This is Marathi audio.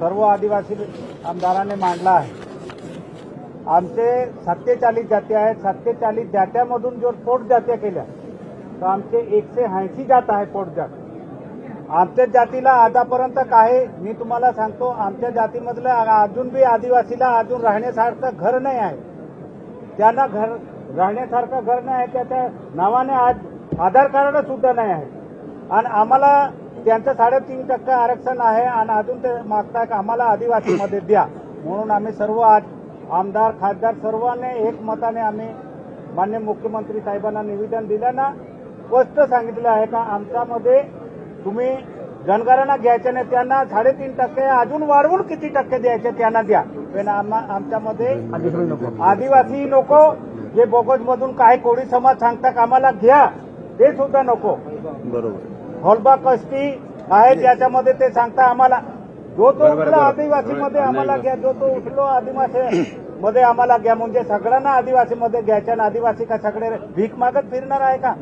सर्व आदिवासी आमदारांनी मांडला आहे. आमचे सत्तेचाळीस जाती आहेत. सत्तेचाळीस जात्यामधून जर पोट जात्या केल्या तर आमचे एकशे ऐंशी जात आहे पोट जात. आमच्या जातीला आतापर्यंत काय मी तुम्हाला सांगतो आमच्या जातीमधलं अजून बी आदिवासीला अजून राहण्यासारखं घर नाही आहे. त्यांना घर राहण्यासारखं घर नाही आहे त्याच्या नावाने आज आधार कार्ड सुद्धा नाही आहे. आणि आम्हाला त्यांचं साडेतीन टक्के आरक्षण आहे आणि अजून ते मागताय का? आम्हाला आदिवासीमध्ये द्या. म्हणून आम्ही सर्व आज आमदार खासदार सर्वांनी एकमताने आम्ही मान्य मुख्यमंत्री साहेबांना निवेदन दिलं ना स्पष्ट सांगितलं आहे का? आमच्यामध्ये तुम्ही जनगणना घ्यायच्या नाही त्यांना साडेतीन टक्के अजून वाढवून किती टक्के द्यायचे त्यांना द्या. पण आम्हा आमच्यामध्ये आदिवासी नको जे बोगस मधून काही कोळी समाज सांगतात आम्हाला घ्या ते सुद्धा नको. बरोबर. होलबा कष्टी आहे ज्याच्यामध्ये ते सांगता आम्हाला जो तो उठलो आदिवासीमध्ये आम्हाला घ्या जो तो उठलो आदिवासी मध्ये आम्हाला घ्या म्हणजे सगळ्यांना आदिवासीमध्ये घ्यायच्या आणि आदिवासी का सगळे भीक मागत फिरणार आहे का?